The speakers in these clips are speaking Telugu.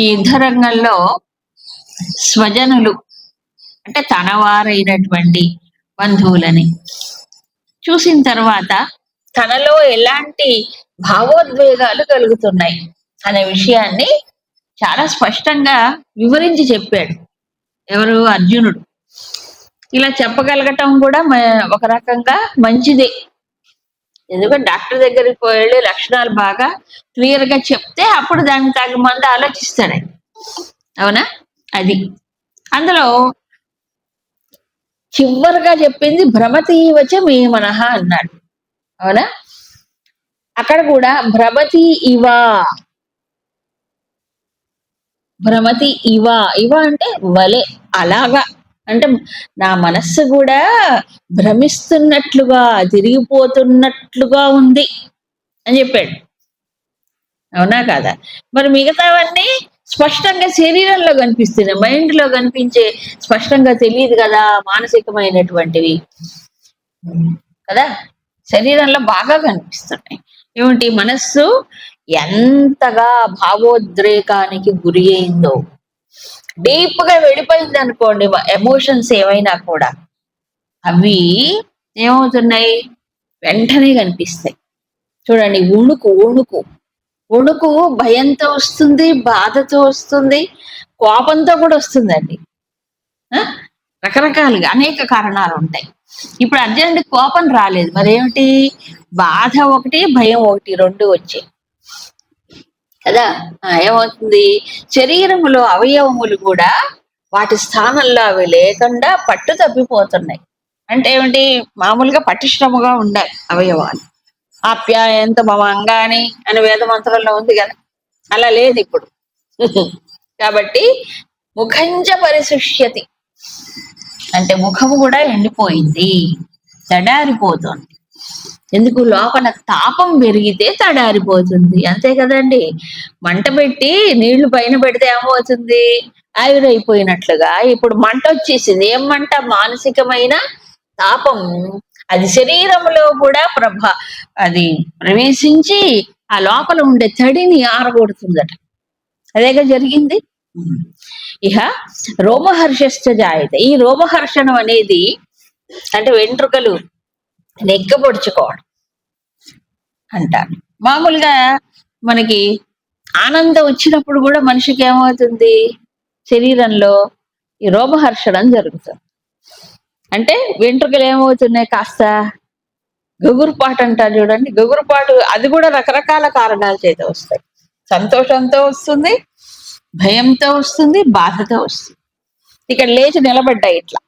ఈ యుద్ధ రంగంలో స్వజనులు అంటే తనవారైనటువంటి బంధువులని చూసిన తర్వాత తనలో ఎలాంటి భావోద్వేగాలు కలుగుతున్నాయి అనే విషయాన్ని చాలా స్పష్టంగా వివరించి చెప్పాడు. ఎవరు? అర్జునుడు. ఇలా చెప్పగలగటం కూడా మ- ఒక రకంగా మంచిదే. ఎందుకంటే డాక్టర్ దగ్గరికి పోయి లక్షణాలు బాగా క్లియర్గా చెప్తే అప్పుడు దానికి తగ్గ మంది ఆలోచిస్తాడు అవునా? అది. అందులో చివరిగా చెప్పింది భ్రమతి వచ్చే మీ మనహ అన్నాడు. అవునా? అక్కడ కూడా భ్రమతి ఇవా. భ్రమతి ఇవా. ఇవా అంటే వలే అలాగా. అంటే నా మనస్సు కూడా భ్రమిస్తున్నట్లుగా తిరిగిపోతున్నట్లుగా ఉంది అని చెప్పాడు. అవునా కాదా? మరి మిగతావన్నీ స్పష్టంగా శరీరంలో కనిపిస్తున్నాయి. మైండ్లో కనిపించే స్పష్టంగా తెలియదు కదా మానసికమైనటువంటివి. కదా? శరీరంలో బాగా కనిపిస్తున్నాయి. ఏమిటి మనస్సు ఎంతగా భావోద్రేకానికి గురి అయిందో. డీప్గా వెళ్ళిపోయింది అనుకోండి ఎమోషన్స్ ఏమైనా కూడా. అవి ఏమవుతున్నాయి? వెంటనే కనిపిస్తాయి. చూడండి ఉణుకు ఉణుకు. ఉణుకు భయంతో వస్తుంది బాధతో వస్తుంది కోపంతో కూడా వస్తుందండి. రకరకాలుగా అనేక కారణాలు ఉంటాయి. ఇప్పుడు అర్జెంట్ కోపం రాలేదు. మరేమిటి? బాధ ఒకటి భయం ఒకటి రెండు వచ్చాయి. కదా? ఏమవుతుంది? శరీరములో అవయవములు కూడా వాటి స్థానంలో అవి లేకుండా పట్టు తప్పిపోతున్నాయి. అంటే ఏమిటి? మామూలుగా పటిష్టముగా ఉండాలి అవయవాలు. ఆప్యాయంత మమ అంగాని అని వేద మంత్రంలో ఉంది కదా? అలా లేదు ఇప్పుడు. కాబట్టి ముఖంచ పరిశుష్యతి. అంటే ముఖము కూడా ఎండిపోయింది. తడారిపోతుంది. ఎందుకు లోపల తాపం పెరిగితే తడారిపోతుంది. అంతే కదండి. మంట పెట్టి నీళ్ళు పైన పెడితే ఏమవుతుంది? ఆవిరైపోయినట్లుగా. ఇప్పుడు మంట వచ్చేసింది. ఏం మంట? మానసికమైన తాపం. అది శరీరంలో కూడా ప్రభ అది ప్రవేశించి ఆ లోపల ఉండే తడిని ఆరగొడుతుందట. అదేగా జరిగింది? ఇహ రోమహర్షశ్చ జాయత. ఈ రోమహర్షణం అనేది అంటే వెంట్రుకలు నెగ్గబొడుచుకోవడం అంటారు. మామూలుగా మనకి ఆనందం వచ్చినప్పుడు కూడా మనిషికి ఏమవుతుంది? శరీరంలో ఈ రోమహర్షణం జరుగుతుంది. అంటే వెంట్రుకలు ఏమవుతున్నాయి కాస్త? గగురుపాటు అంటారు చూడండి. గగురుపాటు అది కూడా రకరకాల కారణాల చేత వస్తాయి. సంతోషంతో వస్తుంది భయంతో వస్తుంది బాధతో వస్తుంది. ఇక్కడ లేచి నిలబడ్డాయి ఇట్లా.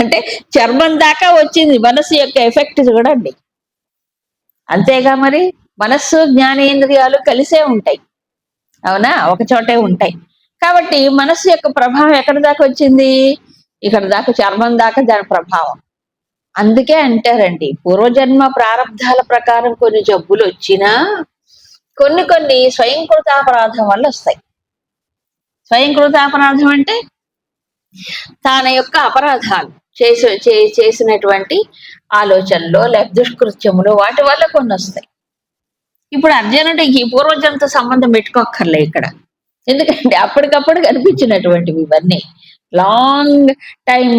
అంటే చర్మం దాకా వచ్చింది మనస్సు యొక్క ఎఫెక్ట్ చూడండి అంతేగా మరి మనస్సు జ్ఞానేంద్రియాలు కలిసే ఉంటాయి. అవునా? ఒక చోటే ఉంటాయి. కాబట్టి మనస్సు యొక్క ప్రభావం ఎక్కడి దాకా వచ్చింది? ఇక్కడ దాకా చర్మం దాకా దాని ప్రభావం. అందుకే అంటారండి పూర్వజన్మ ప్రారంధాల ప్రకారం కొన్ని జబ్బులు వచ్చినా కొన్ని కొన్ని స్వయంకృతాపరాధం వల్ల వస్తాయి. స్వయంకృతాపరాధం అంటే తన యొక్క అపరాధాలు. చేసు చే- చేసినటువంటి ఆలోచనలో లేక దుష్కృత్యములు వాటి వల్ల కొన్ని వస్తాయి. ఇప్పుడు అర్జునుడికి పూర్వజనంతో సంబంధం పెట్టుకోక్కర్లే ఇక్కడ. ఎందుకంటే అప్పటికప్పుడు కనిపించినటువంటివి ఇవన్నీ. Long time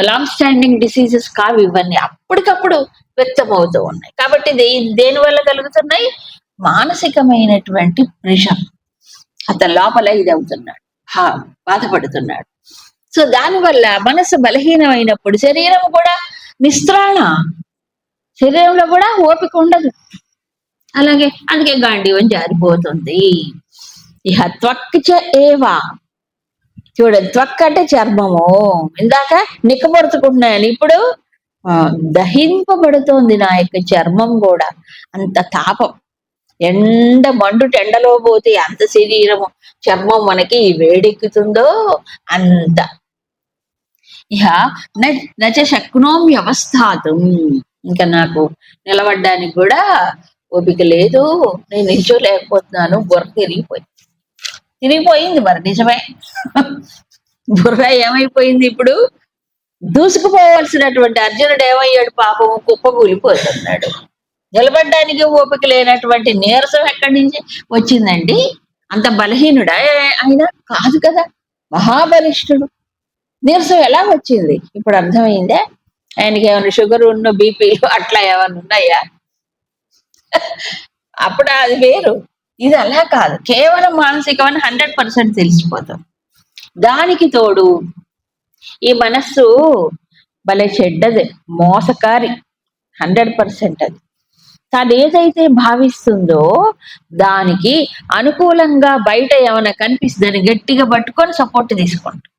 long standing diseases కావు ఇవన్నీ. అప్పటికప్పుడు వ్యక్తమవుతూ ఉన్నాయి. కాబట్టి దే- దేని వల్ల కలుగుతున్నాయి? మానసికమైనటువంటి ప్రెషర్. అతని లోపల ఇది అవుతున్నాడు హా బాధపడుతున్నాడు. సో దానివల్ల మనసు బలహీనమైనప్పుడు శరీరం కూడా నిస్త్రాణ. శరీరంలో కూడా ఓపిక ఉండదు. అలాగే అందుకే గాంధీవం జారిపోతుంది. ఇహ త్వక్చ ఏవా. చూడ త్వక్ అంటే చర్మము. ఇందాక నిక్కబడుతుకుంటున్నాను ఇప్పుడు ఆ, దహింపబడుతోంది నా యొక్క చర్మం కూడా. అంత తాపం. ఎండ మండు టెండలో పోతే అంత శరీరము చర్మం మనకి వేడెక్కుతుందో అంత. ఇహ నచ శక్నోం వ్యవస్థాతం. ఇంకా నాకు నిలబడ్డానికి కూడా ఓపిక లేదు. నేను నిల్చోలేకపోతున్నాను. బుర్ర తిరిగిపోయింది. తిరిగిపోయింది మరి నిజమే. బుర్ర ఏమైపోయింది ఇప్పుడు? దూసుకుపోవలసినటువంటి అర్జునుడు ఏమయ్యాడు? పాపం కుప్పకూలిపోతున్నాడు. నిలబడడానికి ఓపిక లేనటువంటి నీరసం ఎక్కడి నుంచి వచ్చిందండి? అంత బలహీనుడా ఆయన కాదు కదా. మహాబలిష్ఠుడు. నీరసం ఎలా వచ్చింది? ఇప్పుడు అర్థమైందే? ఆయనకి ఏమైనా షుగర్ ఉన్న బీపీలు అట్లా ఏమైనా ఉన్నాయా? అప్పుడు అది వేరు. ఇది అలా కాదు. కేవలం మానసికమని హండ్రెడ్ పర్సెంట్ తెలిసిపోతాం. దానికి తోడు ఈ మనస్సు భలే చెడ్డది మోసకారి హండ్రెడ్ పర్సెంట్ అది. తాను ఏదైతే భావిస్తుందో దానికి అనుకూలంగా బయట ఏమైనా కనిపిస్తుందని గట్టిగా పట్టుకొని సపోర్ట్ తీసుకుంటాం.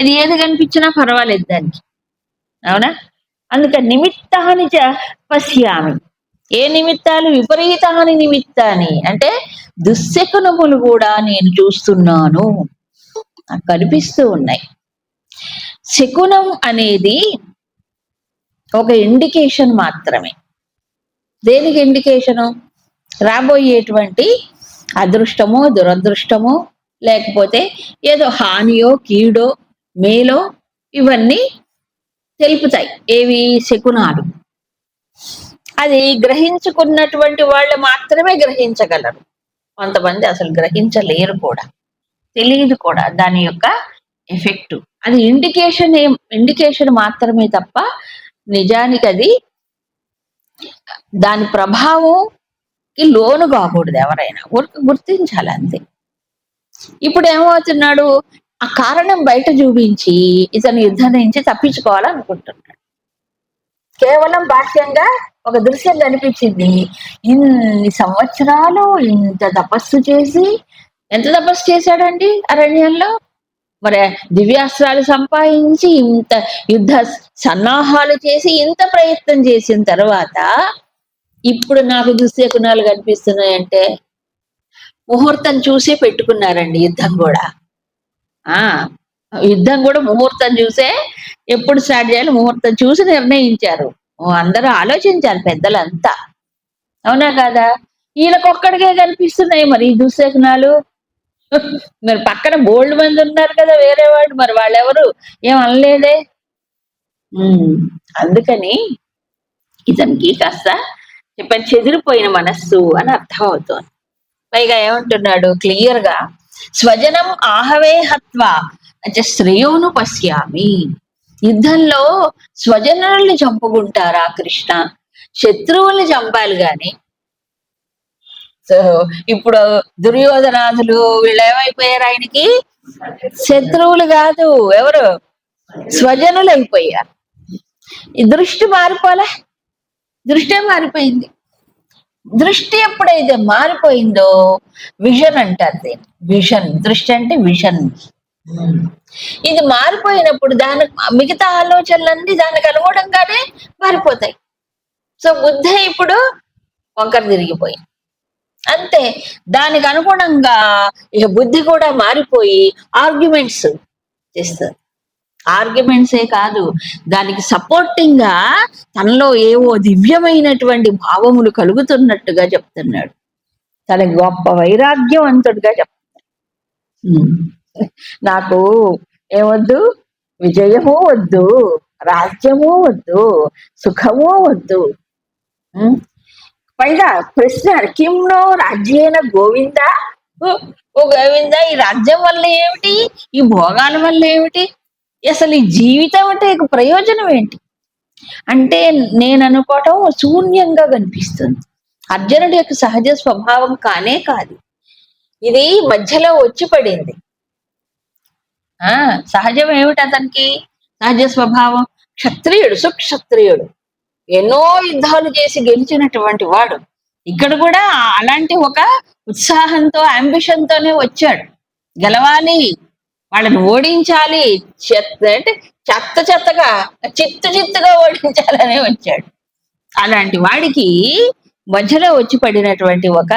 అది ఏది కనిపించినా పర్వాలేదు దానికి. అవునా? అందుకని నిమిత్తాన్ని చ పశ్యామి. ఏ నిమిత్తాలు విపరీతాన్ని నిమిత్తాన్ని? అంటే దుశ్శకునములు కూడా నేను చూస్తున్నాను. నాకు కనిపిస్తూ ఉన్నాయి. శకునం అనేది ఒక ఇండికేషన్ మాత్రమే. దేనికి ఇండికేషను రాబోయేటువంటి అదృష్టమో దురదృష్టమో లేకపోతే ఏదో హానియో కీడో మేలో ఇవన్నీ తెలుపుతాయి. ఏవి? శకునాలు. అది గ్రహించుకున్నటువంటి వాళ్ళు మాత్రమే గ్రహించగలరు. కొంతమంది అసలు గ్రహించలేరు కూడా. తెలియదు కూడా దాని యొక్క ఎఫెక్ట్. అది ఇండికేషన్ ఏం? ఇండికేషన్ మాత్రమే తప్ప నిజానికి అది దాని ప్రభావంకి లోను కాకూడదు ఎవరైనా. ఊరికి గుర్తించాలి అంతే ఇప్పుడు ఏమవుతున్నాడు? ఆ కారణం బయట చూపించి ఇతను యుద్ధం నుంచి తప్పించుకోవాలనుకుంటున్నాడు. కేవలం బాహ్యంగా ఒక దృశ్యం కనిపించింది. ఇన్ని సంవత్సరాలు ఇంత తపస్సు చేసి ఎంత తపస్సు చేశాడండి అరణ్యంలో? మరి దివ్యాస్త్రాలు సంపాదించి ఇంత యుద్ధ సన్నాహాలు చేసి ఇంత ప్రయత్నం చేసిన తర్వాత ఇప్పుడు నాకు దుశ్శకునాలు కనిపిస్తున్నాయంటే ముహూర్తం చూసి పెట్టుకున్నారండి యుద్ధం కూడా. ఆ యుద్ధం కూడా ముహూర్తం చూసే ఎప్పుడు స్టార్ట్ చేయాలి ముహూర్తం చూసి నిర్ణయించారు. అందరూ ఆలోచించారు పెద్దలంతా. అవునా కదా? వీళ్ళకొక్కడికే కనిపిస్తున్నాయి మరి ఈ దుశ్శకునాలు. మరి పక్కన బోల్డ్ మంది ఉన్నారు కదా వేరే వాళ్ళు మరి వాళ్ళెవరు? ఏం అనలేదే? అందుకని ఇతనికి కాస్త చెప్పాను చెదిరిపోయిన మనస్సు అని అర్థం అవుతుంది. పైగా ఏమంటున్నాడు? క్లియర్గా స్వజనం ఆహవే అంటే శ్రేయోను పశ్యామి. యుద్ధంలో స్వజనుల్ని చంపుకుంటారా కృష్ణ? శత్రువుల్ని చంపాలి గాని. సో ఇప్పుడు దుర్యోధనాథులు వీళ్ళు ఏమైపోయారు ఆయనకి? శత్రువులు కాదు ఎవరు? స్వజనులు అయిపోయారు దృష్టి మారిపోలే. దృష్టే మారిపోయింది. దృష్టి ఎప్పుడైతే మారిపోయిందో విజన్ అంటారు దీన్ని. విజన్ దృష్టి అంటే విజన్ ఇది మారిపోయినప్పుడు దాని మిగతా ఆలోచనలన్నీ దానికి అనుగుణంగానే మారిపోతాయి. సో బుద్ధి ఇప్పుడు వంకర తిరిగిపోయింది. అంతే. దానికి అనుగుణంగా ఇక బుద్ధి కూడా మారిపోయి ఆర్గ్యుమెంట్స్ చేస్తుంది. ఆర్గ్యుమెంట్సే కాదు. దానికి సపోర్టింగ్గా తనలో ఏవో దివ్యమైనటువంటి భావములు కలుగుతున్నట్టుగా చెప్తున్నాడు. తన గొప్ప వైరాగ్యవంతుడిగా చెప్తున్నాడు. నాకు ఏమొద్దు? విజయము వద్దు. రాజ్యము వద్దు. సుఖము వద్దు. పైగా ప్రశ్న కిమ్నో రాజ్యేన గోవింద? ఓ ఓ గోవింద ఈ రాజ్యం వల్ల ఏమిటి? ఈ భోగాల వల్ల ఏమిటి? అసలు ఈ జీవితం అంటే ప్రయోజనం ఏంటి? అంటే నేను అనుకోవటం శూన్యంగా కనిపిస్తుంది. అర్జునుడి యొక్క సహజ స్వభావం కానే కాదు. ఇది మధ్యలో వచ్చి పడింది. ఆ సహజం ఏమిటి అతనికి? సహజ స్వభావం? క్షత్రియుడు సుక్షత్రియుడు. ఎన్నో యుద్ధాలు చేసి గెలిచినటువంటి వాడు. ఇక్కడ కూడా అలాంటి ఒక ఉత్సాహంతో అంబిషన్ తోనే వచ్చాడు. గెలవాలి. వాళ్ళని ఓడించాలి. చెత్త అంటే చెత్త చెత్తగా చిత్తు చిత్తుగా ఓడించాలనే వచ్చాడు. అలాంటి వాడికి మధ్యలో వచ్చి పడినటువంటి ఒక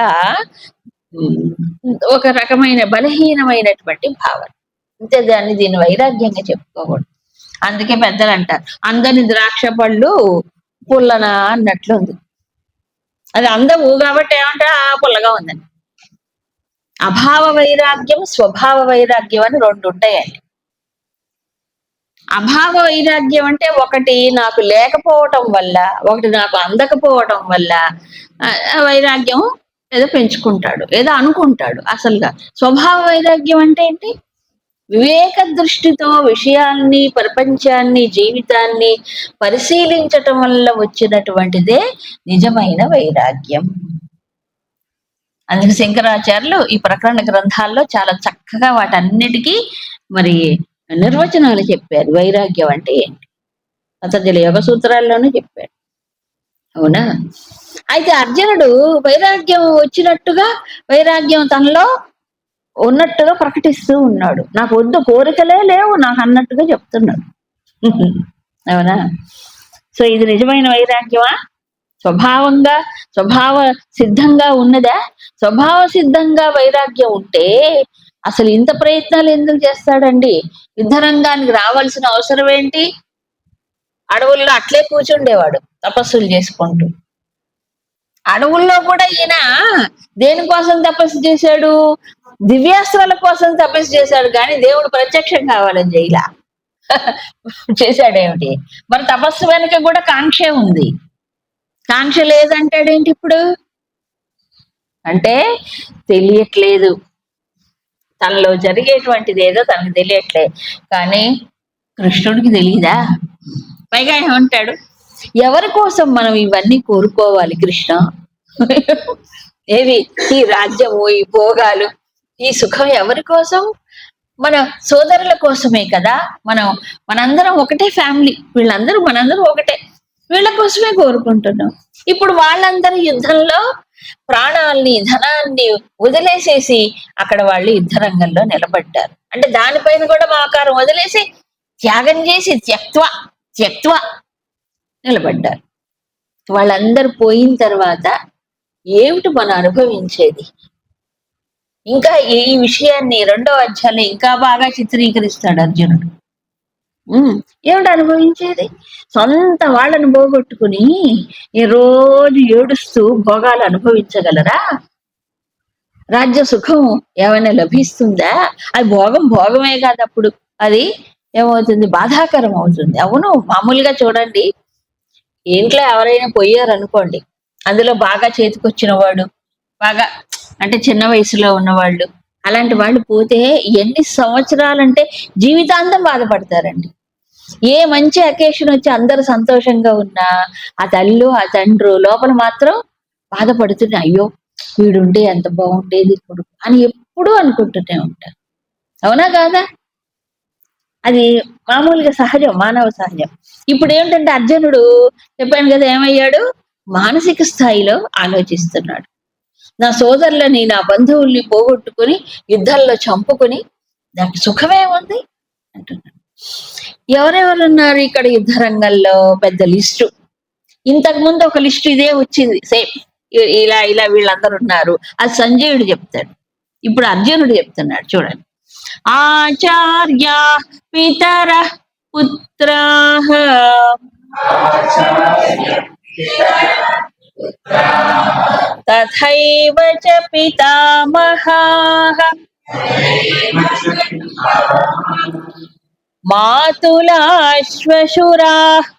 ఒక రకమైన బలహీనమైనటువంటి భావన. అంతే దాన్ని దీన్ని వైరాగ్యంగా చెప్పుకోకూడదు. అందుకే పెద్దలు అంటారు అందరిని ద్రాక్ష పళ్ళు పుల్లనా అన్నట్లుంది అది అందవు కాబట్టి ఏమంటే ఆ పుల్లగా ఉందని. అభావ వైరాగ్యం స్వభావ వైరాగ్యం అని రెండు ఉంటాయండి. అభావ వైరాగ్యం అంటే ఒకటి నాకు లేకపోవటం వల్ల ఒకటి నాకు అందకపోవటం వల్ల వైరాగ్యం ఏదో పెంచుకుంటాడు ఏదో అనుకుంటాడు అసలుగా. స్వభావ వైరాగ్యం అంటే ఏంటి? వివేక దృష్టితో విషయాల్ని ప్రపంచాన్ని జీవితాన్ని పరిశీలించటం వల్ల వచ్చినటువంటిదే నిజమైన వైరాగ్యం. అందుకే శంకరాచార్యులు ఈ ప్రకరణ గ్రంథాల్లో చాలా చక్కగా వాటన్నిటికీ మరి నిర్వచనాలు చెప్పారు. వైరాగ్యం అంటే ఏంటి? పతంజలి యోగ సూత్రాల్లోనూ చెప్పాడు అవునా? అయితే అర్జునుడు వైరాగ్యం వచ్చినట్టుగా వైరాగ్యం తనలో ఉన్నట్టుగా ప్రకటిస్తూ ఉన్నాడు. నాకు వద్దు కోరికలే లేవు నాకు అన్నట్టుగా చెప్తున్నాడు. అవునా? సో ఇది నిజమైన వైరాగ్యమా? స్వభావంగా స్వభావ సిద్ధంగా ఉన్నదా? స్వభావ సిద్ధంగా వైరాగ్యం ఉంటే అసలు ఇంత ప్రయత్నాలు ఎందుకు చేస్తాడండి? యుద్ధ రంగానికి రావాల్సిన అవసరం ఏంటి? అడవుల్లో అట్లే కూర్చుండేవాడు తపస్సులు చేసుకుంటూ. అడవుల్లో కూడా ఈయన దేనికోసం తపస్సు చేశాడు? దివ్యాస్త్రాల కోసం తపస్సు చేశాడు కానీ దేవుడు ప్రత్యక్షం కావాలని జైలా చేశాడేమిటి? మరి తపస్సు వెనుక కూడా కాంక్షే ఉంది. కాంక్ష లేదంటాడేంటి ఇప్పుడు? అంటే తెలియట్లేదు. తనలో జరిగేటువంటిది ఏదో తనకు తెలియట్లే. కానీ కృష్ణుడికి తెలియదా పైగా ఏమంటాడు? ఎవరి కోసం మనం ఇవన్నీ కోరుకోవాలి కృష్ణ? ఏవి? ఈ రాజ్యము ఈ భోగాలు ఈ సుఖం ఎవరి కోసం? మన సోదరుల కోసమే కదా. మనం మనందరం ఒకటే ఫ్యామిలీ. వీళ్ళందరూ మనందరూ ఒకటే. వీళ్ళ కోసమే కోరుకుంటున్నాం. ఇప్పుడు వాళ్ళందరూ యుద్ధంలో ప్రాణాల్ని ధనాన్ని వదిలేసేసి అక్కడ వాళ్ళు యుద్ధ రంగంలో నిలబడ్డారు. అంటే దానిపైన కూడా మాకారం వదిలేసి త్యాగం చేసి త్యక్త్వ త్యక్త్వ నిలబడ్డారు. వాళ్ళందరూ పోయిన తర్వాత ఏమిటి మనం అనుభవించేది? ఇంకా ఈ విషయాన్ని రెండో అధ్యాయంలో ఇంకా బాగా చిత్రీకరిస్తాడు అర్జునుడు. ఏమిటి అనుభవించేది? సొంత వాళ్ళని పోగొట్టుకుని ఈ రోజు ఏడుస్తూ భోగాలు అనుభవించగలరా? రాజ్య సుఖం ఏమైనా లభిస్తుందా? అది భోగం భోగమే కాదు అప్పుడు. అది ఏమవుతుంది? బాధాకరం అవుతుంది. అవును మామూలుగా చూడండి. ఇంట్లో ఎవరైనా పోయారు అనుకోండి అందులో బాగా చేతికొచ్చిన వాడు బాగా అంటే చిన్న వయసులో ఉన్నవాళ్ళు అలాంటి వాళ్ళు పోతే ఎన్ని సంవత్సరాలంటే జీవితాంతం బాధపడతారండి. ఏ మంచి అకేషన్ వచ్చి అందరు సంతోషంగా ఉన్నా ఆ తల్లు ఆ తండ్రు లోపల మాత్రం బాధపడుతున్నా అయ్యో వీడుంటే ఎంత బాగుండేది కొడుకు అని ఎప్పుడూ అనుకుంటూనే ఉంటారు. అవునా కాదా? అది మామూలుగా సహజం మానవ సహజం. ఇప్పుడు ఏంటంటే అర్జునుడు చెప్పాను కదా ఏమయ్యాడు? మానసిక స్థాయిలో ఆలోచిస్తున్నాడు. నా సోదరులని నా బంధువుల్ని పోగొట్టుకుని యుద్ధాల్లో చంపుకుని దానికి సుఖమే ఉంది అంటున్నాడు. ఎవరెవరు ఉన్నారు ఇక్కడ యుద్ధ రంగంలో పెద్ద లిస్టు? ఇంతకు ముందు ఒక లిస్టు ఇదే వచ్చింది సేమ్. ఇలా ఇలా వీళ్ళందరూ ఉన్నారు. అది సంజయుడు చెప్తాడు. ఇప్పుడు అర్జునుడు చెప్తున్నాడు చూడండి. ఆచార్య పితర పుత్రా. తథైవ చ పితామహాః. మాతులాశ్వశురాः.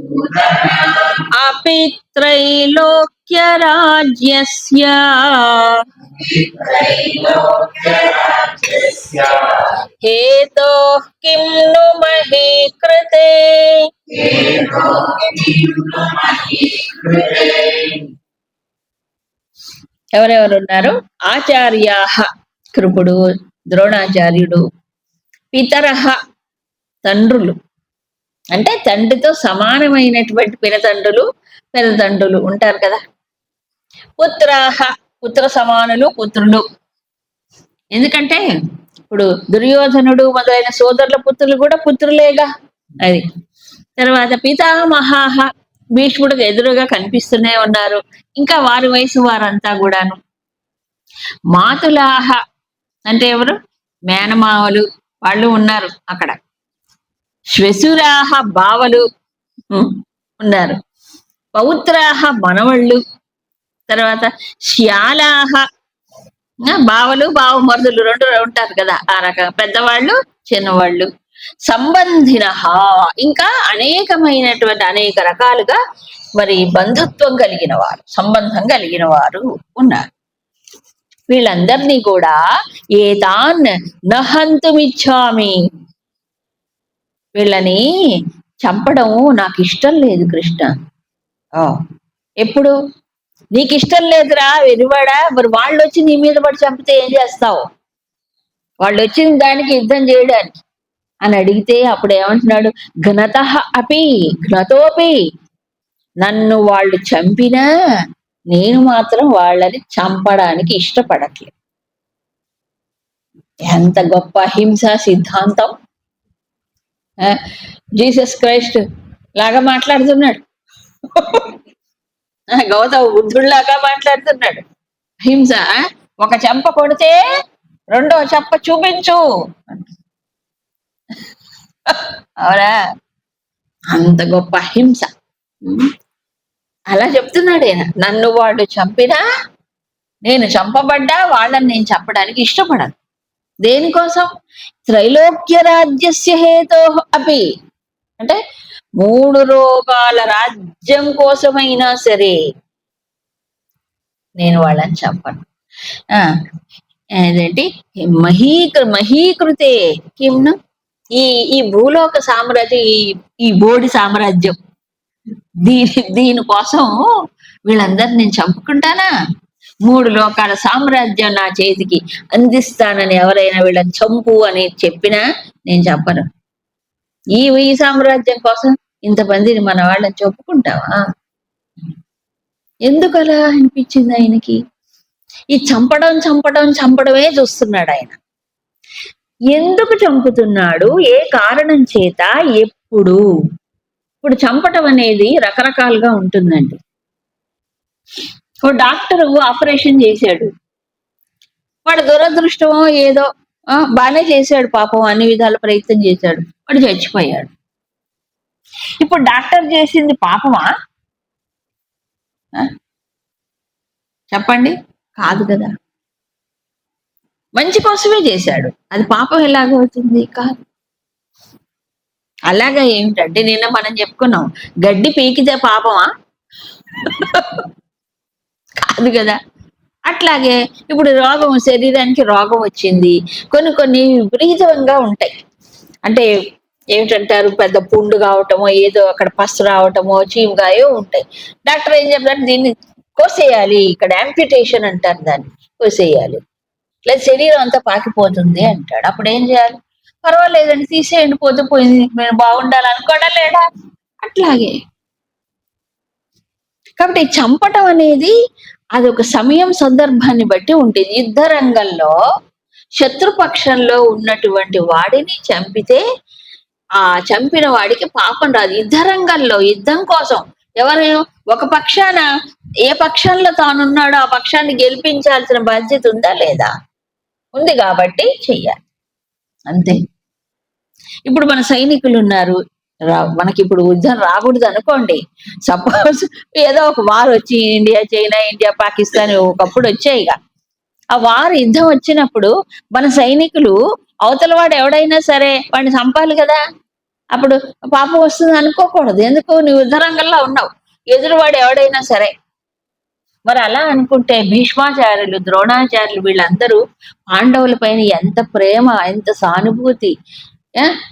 अपि त्रैलोक्यराज्यस्य हेतोः किं नु महे कृते ఎవరెవరు ఉన్నారు ఆచార్యాహ కృపుడు ద్రోణాచార్యుడు పితరహ తండ్రులు అంటే తండ్రితో సమానమైనటువంటి పినతండ్రులు పెదతండ్రులు ఉంటారు కదా. పుత్రాహ పుత్ర సమానులు పుత్రులు. ఎందుకంటే ఇప్పుడు దుర్యోధనుడు మొదలైన సోదరుల పుత్రులు కూడా పుత్రులేగా. అది తర్వాత పితామహాహ భీష్ముడికి ఎదురుగా కనిపిస్తూనే ఉన్నారు. ఇంకా వారి వయసు వారంతా కూడాను. మాతులాహ అంటే ఎవరు? మేనమావలు వాళ్ళు ఉన్నారు అక్కడ. శ్వశురాహ బావలు ఉన్నారు. పౌత్రాహ మనవళ్ళు తర్వాత శ్యాలాహ బావలు బావ మరుదులు రెండు ఉంటారు కదా ఆ రక. పెద్దవాళ్ళు చిన్నవాళ్ళు. సంబంధిన ఇంకా అనేకమైనటువంటి అనేక రకాలుగా మరి బంధుత్వం కలిగిన వారు సంబంధం కలిగిన వారు ఉన్నారు. వీళ్ళందరినీ కూడా ఏతాన్ నహంతుమిచ్చామి. వీళ్ళని చంపడం నాకు ఇష్టం లేదు కృష్ణ. ఎప్పుడు? నీకు ఇష్టం లేదురా వెరివాడా? మరి వాళ్ళు వచ్చి నీ మీద పడి చంపితే ఏం చేస్తావు? వాళ్ళు వచ్చిన దానికి యుద్ధం చేయడానికి. అని అడిగితే అప్పుడు ఏమంటున్నాడు? ఘనత అపి ఘనతోపి. నన్ను వాళ్ళు చంపినా నేను మాత్రం వాళ్ళని చంపడానికి ఇష్టపడట్లేదు ఎంత గొప్ప హింస సిద్ధాంతం. జీసస్ క్రైస్ట్ లాగా మాట్లాడుతున్నాడు. గౌతమ బుద్ధుడిలాగా మాట్లాడుతున్నాడు. హింస ఒక చెంప కొడితే రెండో చెంప చూపించు. అవునా? అంత గొప్ప హింస. అలా చెప్తున్నాడు ఆయన నన్ను వాడు చంపినా నేను చంపబడ్డా వాళ్ళని నేను చంపడానికి ఇష్టపడను. దేనికోసం? త్రైలోక్య రాజ్యస్య హేతో అపి. అంటే మూడు రోగాల రాజ్యం కోసమైనా సరే నేను వాళ్ళని చంపను. ఆ, ఏదేంటి మహీకృ మహీకృతే కిమ్ను ఈ ఈ భూలోక సామ్రాజ్యం ఈ ఈ బోడి సామ్రాజ్యం. దీని దీనికోసం వీళ్ళందరిని నేను చంపుకుంటానా? మూడు లోకాల సామ్రాజ్యం నా చేతికి అందిస్తానని ఎవరైనా వీళ్ళని చంపు అని చెప్పినా నేను చెప్పను ఈ ఈ సామ్రాజ్యం కోసం ఇంతమందిని మన వాళ్ళని చెప్పుకుంటావా ఎందుకలా అనిపించింది ఆయనకి? ఈ చంపడం చంపడం చంపడమే చూస్తున్నాడు ఆయన. ఎందుకు చంపుతున్నాడు? ఏ కారణం చేత? ఎప్పుడు? ఇప్పుడు చంపటం అనేది రకరకాలుగా ఉంటుందండి. ఓ డాక్టర్ ఆపరేషన్ చేశాడు. వాడు దురదృష్టమో ఏదో ఆ, చేశాడు పాపం అన్ని విధాల ప్రయత్నం చేశాడు. వాడు చచ్చిపోయాడు. ఇప్పుడు డాక్టర్ చేసింది పాపమా? చెప్పండి. కాదు కదా. మంచి కోసమే చేశాడు. అది పాపం ఎలాగ అవుతుంది కాదు అలాగా ఏమిటంటే నిన్న మనం చెప్పుకున్నాం గడ్డి పీకితే పాపమా? కాదు కదా. అట్లాగే ఇప్పుడు రోగం శరీరానికి రోగం వచ్చింది. కొన్ని కొన్ని విపరీతంగా ఉంటాయి. అంటే ఏమిటంటారు? పెద్ద పుండు కావటమో ఏదో అక్కడ పసు రావటమో చీమగాయో ఉంటాయి. డాక్టర్ ఏం చెప్తారు దీన్ని కోసేయాలి. ఇక్కడ యాంపిటేషన్ అంటారు దాన్ని. కోసేయాలి. లేదా శరీరం అంతా పాకిపోతుంది అంటాడు. అప్పుడు ఏం చేయాలి? పర్వాలేదండి తీసేయండి పోతే పోయింది. మేము బాగుండాలి అనుకోడా లేడా అట్లాగే. కాబట్టి చంపటం అనేది అది ఒక సమయం సందర్భాన్ని బట్టి ఉంటుంది. యుద్ధ రంగంలో శత్రుపక్షంలో ఉన్నటువంటి వాడిని చంపితే ఆ చంపిన వాడికి పాపం రాదు. యుద్ధ రంగంలో యుద్ధం కోసం ఎవరు ఒక పక్షాన ఏ పక్షంలో తానున్నాడో ఆ పక్షాన్ని గెలిపించాల్సిన బాధ్యత ఉందా లేదా? ఉంది కాబట్టి చెయ్యాలి. అంతే. ఇప్పుడు మన సైనికులు ఉన్నారు. రా- మనకి ఇప్పుడు యుద్ధం రాకూడదు అనుకోండి సపోజ్ ఏదో ఒక వార్ వచ్చి ఇండియా చైనా ఇండియా పాకిస్తాన్ ఒకప్పుడు వచ్చాయి ఇక. ఆ వారు యుద్ధం వచ్చినప్పుడు మన సైనికులు అవతల వాడు ఎవడైనా సరే వాడిని చంపాలి కదా. అప్పుడు పాపం వస్తుంది అనుకోకూడదు. ఎందుకు? నువ్వు యుద్ధ రంగంలో ఉన్నావు. ఎదురువాడు ఎవడైనా సరే. మరి అలా అనుకుంటే భీష్మాచార్యులు ద్రోణాచార్యులు వీళ్ళందరూ పాండవుల పైన ఎంత ప్రేమ ఎంత సానుభూతి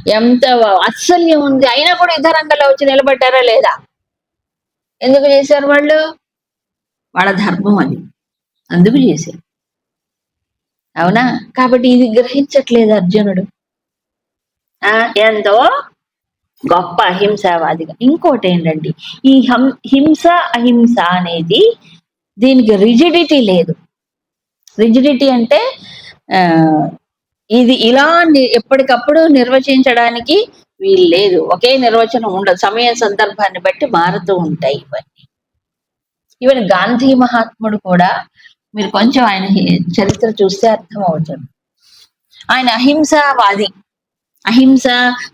ఎంత వాత్సల్యం ఉంది? అయినా కూడా యుద్ధ రంగంలో వచ్చి నిలబడ్డారా లేదా? ఎందుకు చేశారు వాళ్ళు? వాళ్ళ ధర్మం అది. అందుకు చేశారు. అవునా? కాబట్టి ఇది గ్రహించట్లేదు అర్జునుడు. ఆ? ఎంతో గొప్ప అహింసావాదిగా. ఇంకోటి ఏంటండి ఈ హం హింస అహింస అనేది దీనికి రిజిడిటీ లేదు. రిజిడిటీ అంటే ఆ ఇది ఇలా ఎప్పటికప్పుడు నిర్వచించడానికి వీలు లేదు ఒకే నిర్వచనం ఉండదు సమయ సందర్భాన్ని బట్టి మారుతూ ఉంటాయి ఇవన్నీ. ఈవెన్ గాంధీ మహాత్ముడు కూడా మీరు కొంచెం ఆయన చరిత్ర చూస్తే అర్థం అవుతుంది ఆయన అహింసావాది. అహింస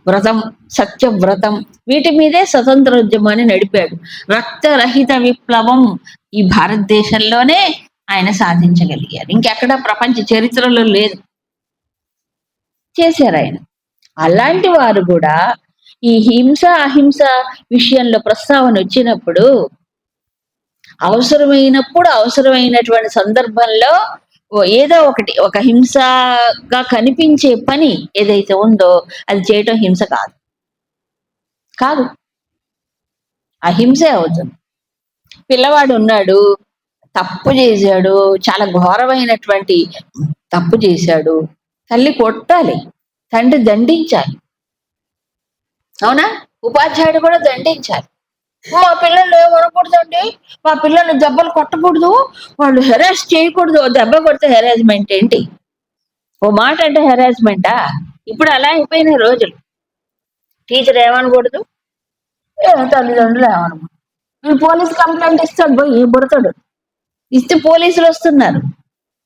వ్రతం సత్యవ్రతం వీటి మీదే స్వతంత్ర ఉద్యమాన్ని నడిపాడు. రక్తరహిత విప్లవం ఈ భారతదేశంలోనే ఆయన సాధించగలిగారు. ఇంకెక్కడ ప్రపంచ చరిత్రలో లేదు. చేశారు ఆయన. అలాంటి వారు కూడా ఈ హింస అహింస విషయంలో ప్రస్తావన వచ్చినప్పుడు అవసరమైనప్పుడు అవసరమైనటువంటి సందర్భంలో ఏదో ఒకటి ఒక హింసగా కనిపించే పని ఏదైతే ఉందో అది చేయటం హింస కాదు. కాదు. అహింసే అవుతుంది. పిల్లవాడు ఉన్నాడు తప్పు చేశాడు చాలా ఘోరమైనటువంటి తప్పు చేశాడు తల్లి కొట్టాలి తండ్రి దండించాలి. అవునా? ఉపాధ్యాయుడు కూడా దండించాలి. మా పిల్లలు ఏమనకూడదండి? మా పిల్లలు దెబ్బలు కొట్టకూడదు వాళ్ళు హెరాస్ చేయకూడదు. దెబ్బ కొడితే హెరాస్మెంట్ ఏంటి? ఓ మాట అంటే హెరాస్మెంటా ఇప్పుడు అలా అయిపోయిన రోజులు. టీచర్ ఏమనకూడదు? తల్లిదండ్రులు ఏమనకూడదు? పోలీస్ కంప్లైంట్ ఇస్తాడు పోయి బుడతాడు ఇస్తే పోలీసులు వస్తున్నారు.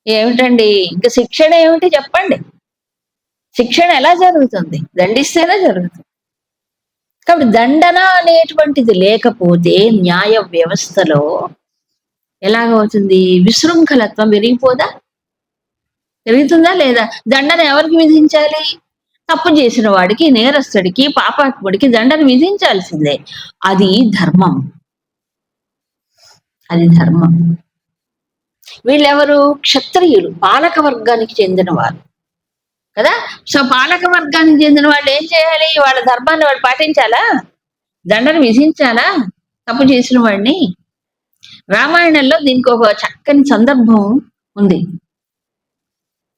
ఏమిటండి? ఇంకా శిక్షణ ఏమిటి చెప్పండి. శిక్షణ ఎలా జరుగుతుంది? దండిస్తేనే జరుగుతుంది. కాబట్టి దండన అనేటువంటిది లేకపోతే న్యాయ వ్యవస్థలో ఎలాగవుతుంది విశృంఖలత్వం పెరిగిపోదా? పెరుగుతుందా లేదా? దండన ఎవరికి విధించాలి? తప్పు చేసిన వాడికి నేరస్తుడికి పాపాత్ముడికి దండన విధించాల్సిందే. అది ధర్మం. అది ధర్మం. వీళ్ళెవరు? క్షత్రియులు పాలక వర్గానికి చెందిన వారు కదా? సో పాలక వర్గానికి చెందిన వాళ్ళు ఏం చేయాలి? వాళ్ళ ధర్మాన్ని వాళ్ళు పాటించాలా? దండన విధించాలా? తప్పు చేసిన వాడిని? రామాయణంలో దీనికి ఒక చక్కని సందర్భం ఉంది.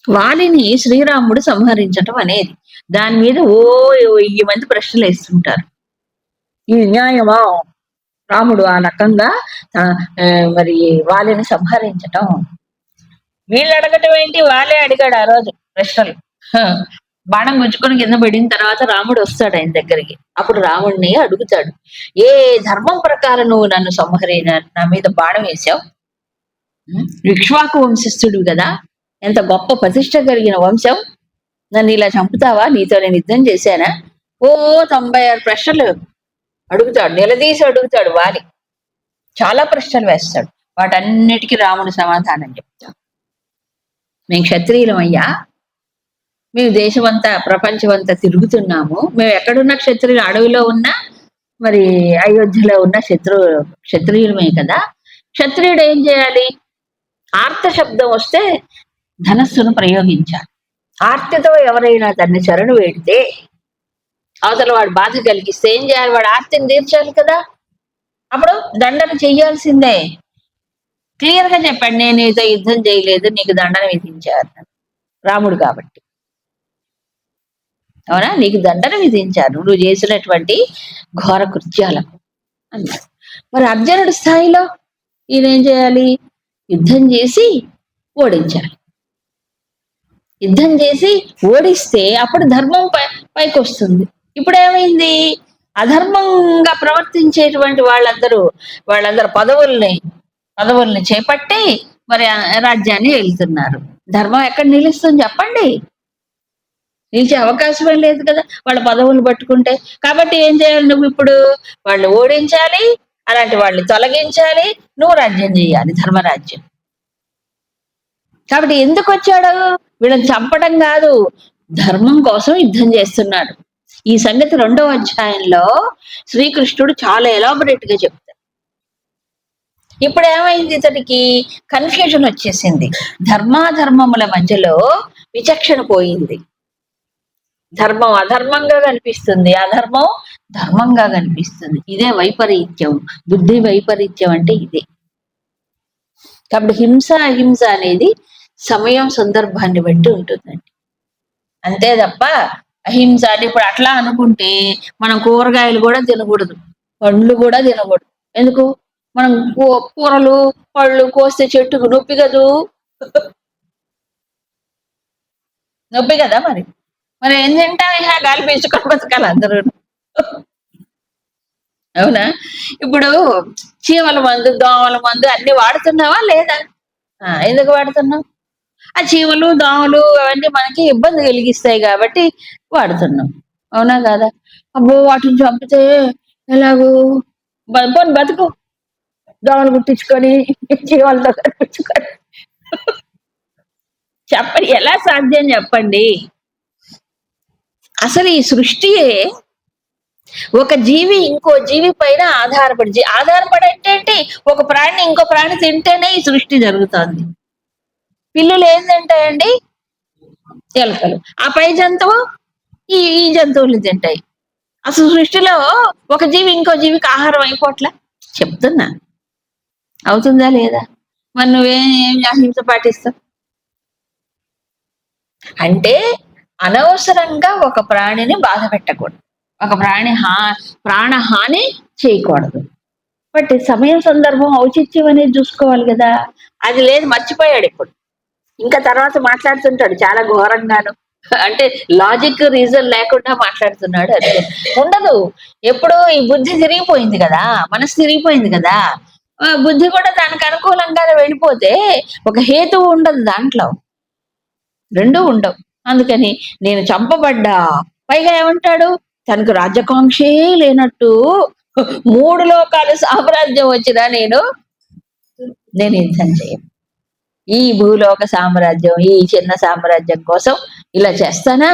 వాలిని శ్రీరాముడు సంహరించటం అనేది. దాని మీద ఓ వెయ్యి మంది ప్రశ్నలు వేస్తుంటారు. ఇది న్యాయమా? రాముడు ఆ రకంగా మరి వాళ్ళని సంహరించటం. వీళ్ళు అడగటం ఏంటి? వాళ్ళే అడిగాడు ఆ రోజు ప్రశ్నలు. బాణం గుంజుకొని కింద పడిన తర్వాత రాముడు వస్తాడు ఆయన దగ్గరికి. అప్పుడు రాముడిని అడుగుతాడు ఏ ధర్మం ప్రకారం నువ్వు నన్ను సంహరిన నా మీద బాణం వేశావు? ఉం? ఇక్ష్వాకు వంశస్థుడు కదా ఎంత గొప్ప ప్రతిష్ట కలిగిన వంశం. నన్ను ఇలా చంపుతావా? నీతో నేను యుద్ధం చేశానా? ఓ తొంభై ఆరు ప్రశ్నలు. అడుగుతాడు నిలదీసి అడుగుతాడు వాలి. చాలా ప్రశ్నలు వేస్తాడు. వాటన్నిటికీ రాముడు సమాధానం చెప్తాడు. మేము క్షత్రియులమయ్యా మేము దేశమంతా ప్రపంచమంతా తిరుగుతున్నాము. మేము ఎక్కడున్న క్షత్రియులు అడవిలో ఉన్నా మరి అయోధ్యలో ఉన్న శత్రు క్షత్రియులమే కదా. క్షత్రియుడు ఏం చేయాలి? ఆర్త శబ్దం వస్తే ధనస్సును ప్రయోగించాలి. ఆర్తితో ఎవరైనా తన చరణు వేడితే అవతల వాడు బాధ కలిగిస్తే ఏం చేయాలి? వాడు ఆర్తిని తీర్చాలి కదా. అప్పుడు దండన చెయ్యాల్సిందే క్లియర్గా చెప్పండి నేను నీతో యుద్ధం చేయలేదు నీకు దండన విధించారు. రాముడు కాబట్టి. అవునా? నీకు దండన విధించారు. నువ్వు చేసినటువంటి ఘోర కృత్యాలకు అన్నాడు మరి అర్జునుడి స్థాయిలో ఈయన ఏం చేయాలి? యుద్ధం చేసి ఓడించాలి. యుద్ధం చేసి ఓడిస్తే అప్పుడు ధర్మం పై పైకి వస్తుంది ఇప్పుడు ఏమైంది అధర్మంగా ప్రవర్తించేటువంటి వాళ్ళందరూ వాళ్ళందరూ పదవుల్ని పదవుల్ని చేపట్టి మరి రాజ్యాన్ని వెళ్తున్నారు ధర్మం ఎక్కడ నిలుస్తుంది చెప్పండి. నిలిచే అవకాశమే లేదు కదా వాళ్ళ పదవులు పట్టుకుంటే. కాబట్టి ఏం చేయాలి నువ్వు ఇప్పుడు? వాళ్ళు ఓడించాలి అలాంటి వాళ్ళని తొలగించాలి నువ్వు రాజ్యం చేయాలి ధర్మరాజ్యం. కాబట్టి ఎందుకు వచ్చాడు? వీళ్ళని చంపడం కాదు. ధర్మం కోసం యుద్ధం చేస్తున్నాడు. ఈ సంగతి రెండవ అధ్యాయంలో శ్రీకృష్ణుడు చాలా ఎలాబొరేట్గా చెప్తాడు. ఇప్పుడు ఏమైంది ఇతడికి? కన్ఫ్యూజన్ వచ్చేసింది. ధర్మాధర్మముల మధ్యలో విచక్షణ పోయింది. ధర్మం అధర్మంగా కనిపిస్తుంది. అధర్మం ధర్మంగా కనిపిస్తుంది. ఇదే వైపరీత్యం. బుద్ధి వైపరీత్యం అంటే ఇదే. కాబట్టి హింస అహింస అనేది సమయం సందర్భాన్ని బట్టి ఉంటుందండి. అంతే తప్ప అహింస అంటే ఇప్పుడు అట్లా అనుకుంటే మనం కూరగాయలు కూడా తినకూడదు పండ్లు కూడా తినకూడదు. ఎందుకు? మనం కూరలు పళ్ళు కోస్తే చెట్టుకు నొప్పి కదూ? నొప్పి కదా మరి? మరి ఏం తింటాం ఇహ? గాలి పీల్చుకొని బతకాలి అందరూ. అవునా? ఇప్పుడు చీమల మందు దోమల మందు అన్ని వాడుతున్నావా లేదా? ఎందుకు వాడుతున్నావు? ఆ చీమలు దోమలు అవన్నీ మనకి ఇబ్బంది కలిగిస్తాయి కాబట్టి వాడుతున్నాం. అవునా కదా? అబ్బో వాటిని చంపితే ఎలాగో? బ- బతుకు. దోమలు కుట్టించుకొని చీమలతో కట్టించుకొని చెప్పండి ఎలా సాధ్యం చెప్పండి? అసలు ఈ సృష్టియే ఒక జీవి ఇంకో జీవి పైన ఆధారపడి ఆధారపడి అంటే ఒక ప్రాణి ఇంకో ప్రాణి తింటేనే ఈ సృష్టి జరుగుతుంది. పిల్లులు ఏం తింటాయండి ఎలకలు. ఆ పై జంతువు ఈ ఈ జంతువులు తింటాయి. అసలు సృష్టిలో ఒక జీవి ఇంకో జీవికి ఆహారం అయిపోట్లా చెప్తున్నా. అవుతుందా లేదా? మరి నువ్వేం ఏం అహింస పాటిస్తావు? అంటే అనవసరంగా ఒక ప్రాణిని బాధ పెట్టకూడదు. ఒక ప్రాణి హా ప్రాణహాని చేయకూడదు. బట్ సమయం సందర్భం ఔచిత్యం అనేది చూసుకోవాలి కదా. అది లేదు మర్చిపోయాడు ఇప్పుడు. ఇంకా తర్వాత మాట్లాడుతుంటాడు చాలా ఘోరంగాను. అంటే లాజిక్ రీజన్ లేకుండా మాట్లాడుతున్నాడు అది. ఉండదు. ఎప్పుడు ఈ బుద్ధి తిరిగిపోయింది కదా. మనసు తిరిగిపోయింది కదా. ఆ బుద్ధి కూడా దానికి అనుకూలంగానే వెళ్ళిపోతే ఒక హేతువు ఉండదు దాంట్లో. రెండూ ఉండవు. అందుకని నేను చంపబడ్డా. పైగా ఏమంటాడు? తనకు రాజ్యకాంక్షే లేనట్టు మూడు లోకాలు సామ్రాజ్యం వచ్చినా నేను నేను యుద్ధం చేయను. ఈ భూలోక సామ్రాజ్యం ఈ చిన్న సామ్రాజ్యం కోసం ఇలా చేస్తానా?